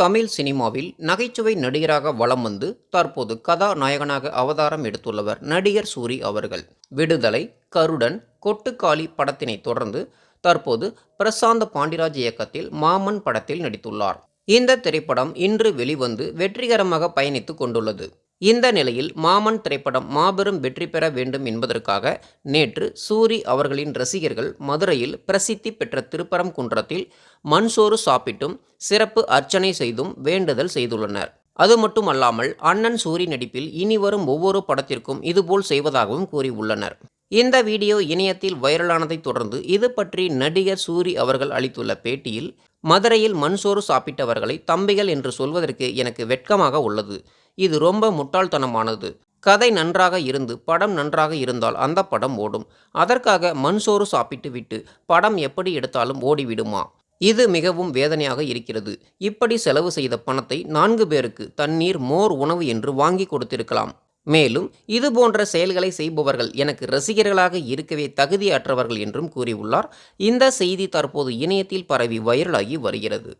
தமிழ் சினிமாவில் நகைச்சுவை நடிகராக வலம் வந்து தற்போது கதாநாயகனாக அவதாரம் எடுத்துள்ளவர் நடிகர் சூரி அவர்கள். விடுதலை கருடன் கொட்டுக்காளி படத்தினை தொடர்ந்து தற்போது பிரசாந்த பாண்டிராஜ் இயக்கத்தில் மாமன் படத்தில் நடித்துள்ளார். இந்த திரைப்படம் இன்று வெளிவந்து வெற்றிகரமாக பயணித்து கொண்டுள்ளது. இந்த நிலையில் மாமன் திரைப்படம் மாபெரும் வெற்றி பெற வேண்டும் என்பதற்காக நேற்று சூரி அவர்களின் ரசிகர்கள் மதுரையில் பிரசித்தி பெற்ற திருப்பரங்குன்றத்தில் மண்சோறு சாப்பிட்டும் சிறப்பு அர்ச்சனை செய்தும் வேண்டுதல் செய்துள்ளனர். அது மட்டுமல்லாமல் அண்ணன் சூரி நடிப்பில் இனி வரும் ஒவ்வொரு படத்திற்கும் இதுபோல் செய்வதாகவும் கூறியுள்ளனர். இந்த வீடியோ இணையத்தில் வைரலானதைத் தொடர்ந்து இது பற்றி நடிகர் சூரி அவர்கள் அளித்துள்ள பேட்டியில் மதுரையில் மண்சோறு சாப்பிட்டவர்களை தம்பிகள் என்று சொல்வதற்கு எனக்கு வெட்கமாக உள்ளது. இது ரொம்ப முட்டாள்தனமானது. கதை நன்றாக இருந்து படம் நன்றாக இருந்தால் அந்த படம் ஓடும். அதற்காக மண்சோறு சாப்பிட்டு விட்டு படம் எப்படி எடுத்தாலும் ஓடிவிடுமா? இது மிகவும் வேதனையாக இருக்கிறது. இப்படி செலவு செய்த பணத்தை நான்கு பேருக்கு தண்ணீர் மோர் உணவு என்று வாங்கி கொடுத்திருக்கலாம். மேலும் இது போன்ற செயல்களை செய்பவர்கள் எனக்கு ரசிகர்களாக இருக்கவே தகுதியற்றவர்கள் என்றும் கூறியுள்ளார். இந்த செய்தி தற்போது இணையத்தில் பரவி வைரலாகி வருகிறது.